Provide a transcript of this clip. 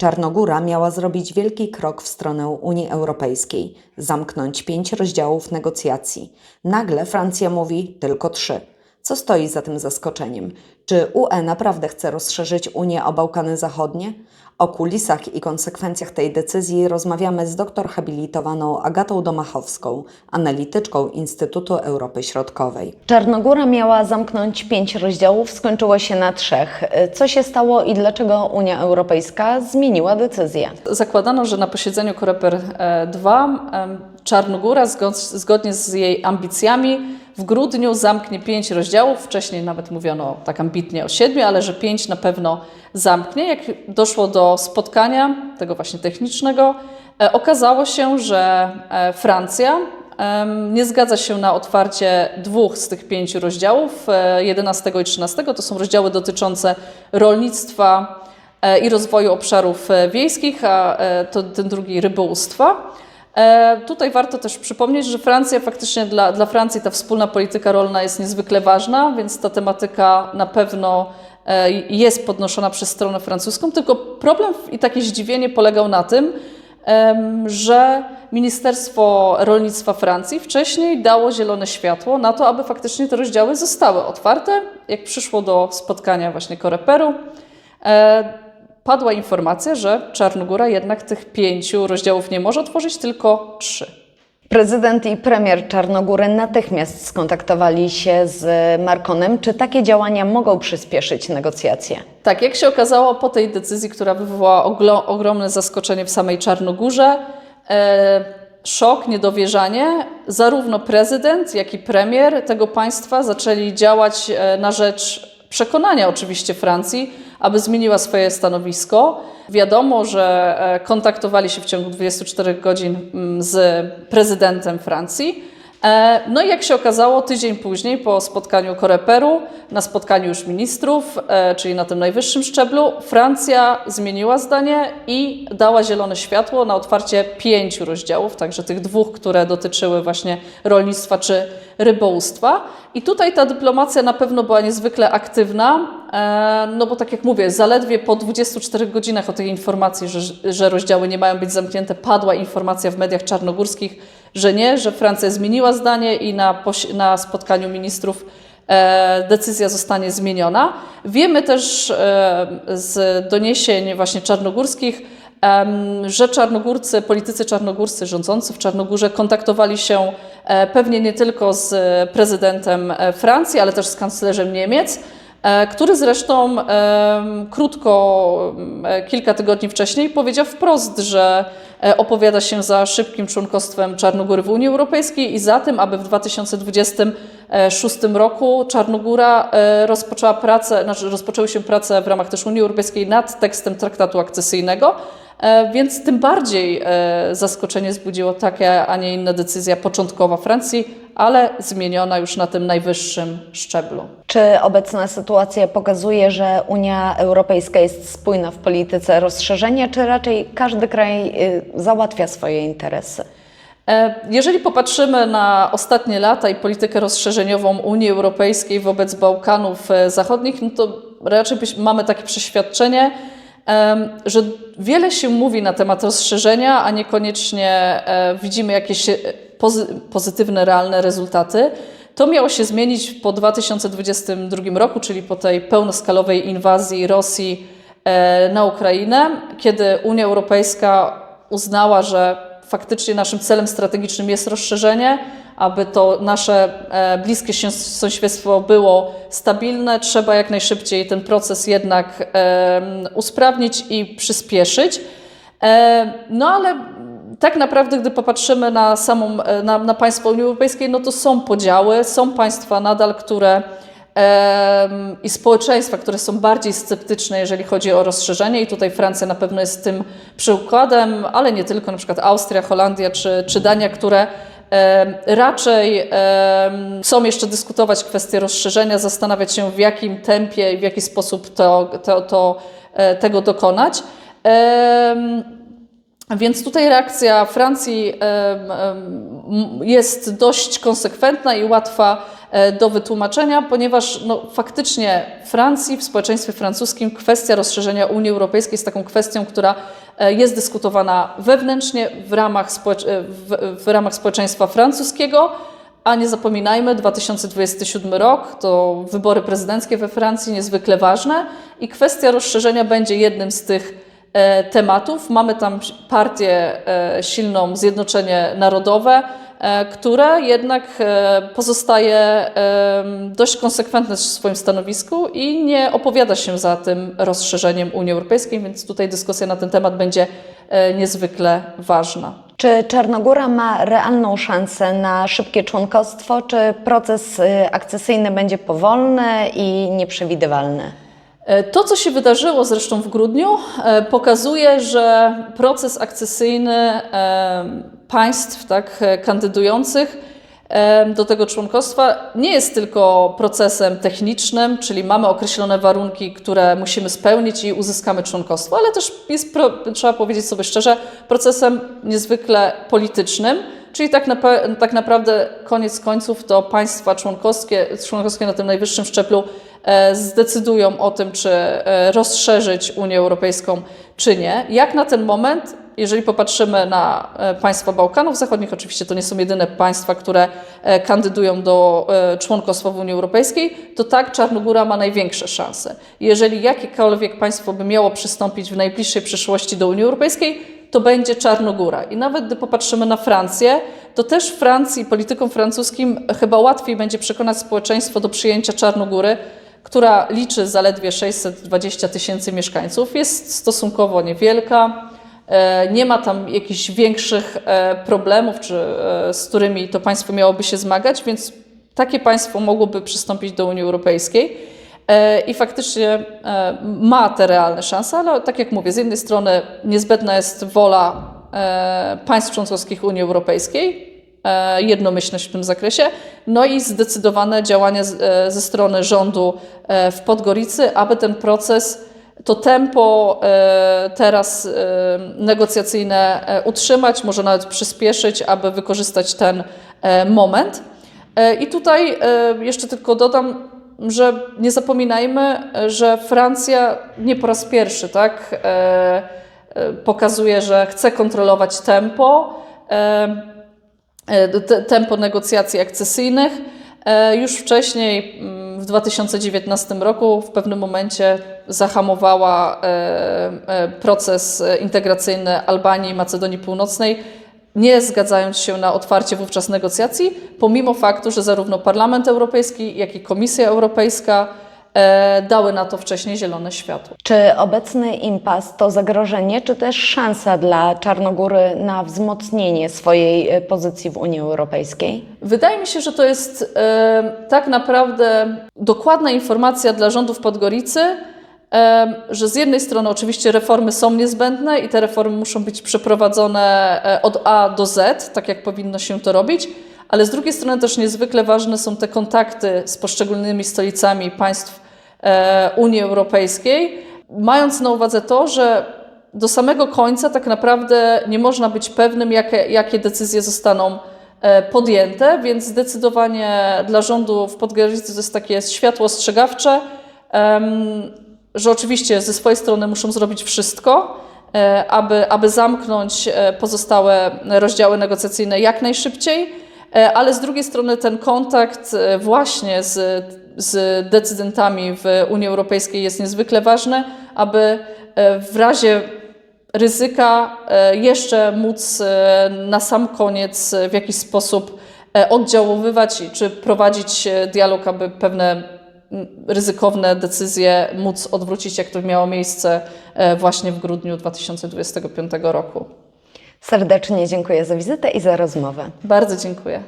Czarnogóra miała zrobić wielki krok w stronę Unii Europejskiej, zamknąć pięć rozdziałów negocjacji. Nagle Francja mówi tylko trzy. Co stoi za tym zaskoczeniem? Czy UE naprawdę chce rozszerzyć Unię o Bałkany Zachodnie? O kulisach i konsekwencjach tej decyzji rozmawiamy z doktor habilitowaną Agatą Domachowską, analityczką Instytutu Europy Środkowej. Czarnogóra miała zamknąć pięć rozdziałów, skończyło się na trzech. Co się stało i dlaczego Unia Europejska zmieniła decyzję? Zakładano, że na posiedzeniu Koreper 2 Czarnogóra zgod- zgodnie z jej ambicjami w grudniu zamknie pięć rozdziałów. Wcześniej nawet mówiono tak ambitnie o siedmiu, ale że pięć na pewno zamknie. Jak doszło do spotkania, tego właśnie technicznego, e, okazało się, że e, Francja nie zgadza się na otwarcie dwóch z tych pięciu rozdziałów, e, 11 i 13. To są rozdziały dotyczące rolnictwa e, i rozwoju obszarów e, wiejskich, a e, to ten drugi rybołówstwa. E, Tutaj warto też przypomnieć, że Francja faktycznie dla, dla Francji ta wspólna polityka rolna jest niezwykle ważna, więc ta tematyka na pewno e, jest podnoszona przez stronę francuską. Tylko problem i takie zdziwienie polegał na tym, że Ministerstwo Rolnictwa Francji wcześniej dało zielone światło na to, aby faktycznie te rozdziały zostały otwarte. Jak przyszło do spotkania właśnie Koreperu, e, padła informacja, że Czarnogóra jednak tych pięciu rozdziałów nie może otworzyć, tylko trzy. Prezydent i premier Czarnogóry natychmiast skontaktowali się z Markonem. Czy takie działania mogą przyspieszyć negocjacje? Tak, jak się okazało po tej decyzji, która wywołała ogromne zaskoczenie w samej Czarnogórze, e, szok, niedowierzanie, zarówno prezydent, jak i premier tego państwa zaczęli działać e, na rzecz przekonania oczywiście Francji, aby zmieniła swoje stanowisko. Wiadomo, że e, kontaktowali się w ciągu 24 godzin mm, z prezydentem Francji. E, No i jak się okazało, tydzień później po spotkaniu Koreperu, na spotkaniu już ministrów, e, czyli na tym najwyższym szczeblu, Francja zmieniła zdanie i dała zielone światło na otwarcie pięciu rozdziałów, także tych dwóch, które dotyczyły właśnie rolnictwa czy rybołówstwa. I tutaj ta dyplomacja na pewno była niezwykle aktywna, e, no bo tak jak mówię, zaledwie po 24 godzinach o tej informacji, że, że rozdziały nie mają być zamknięte, padła informacja w mediach czarnogórskich, że nie, że Francja zmieniła zdanie i na, na spotkaniu ministrów e, decyzja zostanie zmieniona. Wiemy też e, z doniesień właśnie czarnogórskich, że czarnogórcy, politycy czarnogórscy rządzący w Czarnogórze kontaktowali się pewnie nie tylko z prezydentem e, Francji, ale też z kanclerzem Niemiec, e, który zresztą krótko, e, kilka tygodni wcześniej powiedział wprost, że e, opowiada się za szybkim członkostwem Czarnogóry w Unii Europejskiej i za tym, aby w 2026 roku Czarnogóra e, rozpoczęła pracę, znaczy rozpoczęły się prace w ramach też Unii Europejskiej nad tekstem traktatu akcesyjnego. E, Więc tym bardziej e, zaskoczenie zbudziło taka, a nie inna decyzja początkowa Francji, ale zmieniona już na tym najwyższym szczeblu. Czy obecna sytuacja pokazuje, że Unia Europejska jest spójna w polityce rozszerzenia, czy raczej każdy kraj y, załatwia swoje interesy? E, Jeżeli popatrzymy na ostatnie lata i politykę rozszerzeniową Unii Europejskiej wobec Bałkanów Zachodnich, no to raczej mamy takie przeświadczenie, że wiele się mówi na temat rozszerzenia, a niekoniecznie e, widzimy jakieś e, pozy- pozytywne, realne rezultaty. To miało się zmienić po 2022 roku, czyli po tej pełnoskalowej inwazji Rosji e, na Ukrainę, kiedy Unia Europejska uznała, że faktycznie naszym celem strategicznym jest rozszerzenie, aby to nasze e, bliskie sąsiedztwo było stabilne, trzeba jak najszybciej ten proces jednak usprawnić i przyspieszyć. E, No ale tak naprawdę, gdy popatrzymy na samą, e, na, na państwa Unii Europejskiej, no to są podziały, są państwa nadal, które i społeczeństwa, które są bardziej sceptyczne, jeżeli chodzi o rozszerzenie i tutaj Francja na pewno jest tym przykładem, ale nie tylko, na przykład Austria, Holandia czy, czy Dania, które raczej chcą jeszcze dyskutować kwestię rozszerzenia, zastanawiać się w jakim tempie i w jaki sposób to, to, to, e, tego dokonać. Więc tutaj reakcja Francji jest dość konsekwentna i łatwa do wytłumaczenia, ponieważ no, faktycznie Francji, w społeczeństwie francuskim kwestia rozszerzenia Unii Europejskiej jest taką kwestią, która e, jest dyskutowana wewnętrznie w ramach, społecz- e, w, w ramach społeczeństwa francuskiego. A nie zapominajmy, 2027 rok to wybory prezydenckie we Francji, niezwykle ważne i kwestia rozszerzenia będzie jednym z tych e, tematów. Mamy tam partię e, silną, Zjednoczenie Narodowe, e, które jednak e, pozostaje e, dość konsekwentne w swoim stanowisku i nie opowiada się za tym rozszerzeniem Unii Europejskiej, więc tutaj dyskusja na ten temat będzie e, niezwykle ważna. Czy Czarnogóra ma realną szansę na szybkie członkostwo, czy proces akcesyjny będzie powolny i nieprzewidywalny? E, To, co się wydarzyło zresztą w grudniu, e, pokazuje, że proces akcesyjny e, państw tak, kandydujących do tego członkostwa nie jest tylko procesem technicznym, czyli mamy określone warunki, które musimy spełnić i uzyskamy członkostwo, ale też jest, trzeba powiedzieć sobie szczerze, procesem niezwykle politycznym. Czyli tak, napa- tak naprawdę koniec końców to państwa członkowskie, członkowskie na tym najwyższym szczeblu zdecydują o tym, czy e, rozszerzyć Unię Europejską, czy nie. Jak na ten moment, jeżeli popatrzymy na e, państwa Bałkanów Zachodnich, oczywiście to nie są jedyne państwa, które e, kandydują do e, członkostwa w Unii Europejskiej, to tak Czarnogóra ma największe szanse. Jeżeli jakiekolwiek państwo by miało przystąpić w najbliższej przyszłości do Unii Europejskiej, to będzie Czarnogóra. I nawet gdy popatrzymy na Francję, to też Francji, politykom francuskim chyba łatwiej będzie przekonać społeczeństwo do przyjęcia Czarnogóry, która liczy zaledwie 620 tysięcy mieszkańców, jest stosunkowo niewielka. e, Nie ma tam jakichś większych e, problemów, czy, e, z którymi to państwo miałoby się zmagać, więc takie państwo mogłoby przystąpić do Unii Europejskiej. I faktycznie ma te realne szanse, ale tak jak mówię, z jednej strony niezbędna jest wola państw członkowskich Unii Europejskiej, jednomyślność w tym zakresie, no i zdecydowane działania e, ze strony rządu e, w Podgoricy, aby ten proces, to tempo e, teraz negocjacyjne utrzymać, może nawet przyspieszyć, aby wykorzystać ten moment. I tutaj jeszcze tylko dodam, że nie zapominajmy, że Francja nie po raz pierwszy tak, pokazuje, że chce kontrolować tempo, te- tempo negocjacji akcesyjnych. E, Już wcześniej, mm, w 2019 roku, w pewnym momencie zahamowała e, e, proces e, integracyjny Albanii i Macedonii Północnej, nie zgadzając się na otwarcie wówczas negocjacji, pomimo faktu, że zarówno Parlament Europejski, jak i Komisja Europejska e, dały na to wcześniej zielone światło. Czy obecny impas to zagrożenie, czy też szansa dla Czarnogóry na wzmocnienie swojej y, pozycji w Unii Europejskiej? Wydaje mi się, że to jest e, tak naprawdę dokładna informacja dla rządów Podgoricy, e, że z jednej strony oczywiście reformy są niezbędne i te reformy muszą być przeprowadzone e, od A do Z, tak jak powinno się to robić, ale z drugiej strony też niezwykle ważne są te kontakty z poszczególnymi stolicami państw e, Unii Europejskiej, mając na uwadze to, że do samego końca tak naprawdę nie można być pewnym, jakie, jakie decyzje zostaną e, podjęte, więc zdecydowanie dla rządu w Podgoricy to jest takie światło ostrzegawcze, że oczywiście ze swojej strony muszą zrobić wszystko, e, aby, aby zamknąć e, pozostałe rozdziały negocjacyjne jak najszybciej, e, ale z drugiej strony ten kontakt e, właśnie z, z decydentami w Unii Europejskiej jest niezwykle ważny, aby e, w razie ryzyka e, jeszcze móc e, na sam koniec w jakiś sposób oddziaływać i- czy prowadzić dialog, aby pewne ryzykowne decyzje móc odwrócić, jak to miało miejsce właśnie w grudniu 2025 roku. Serdecznie dziękuję za wizytę i za rozmowę. Bardzo dziękuję.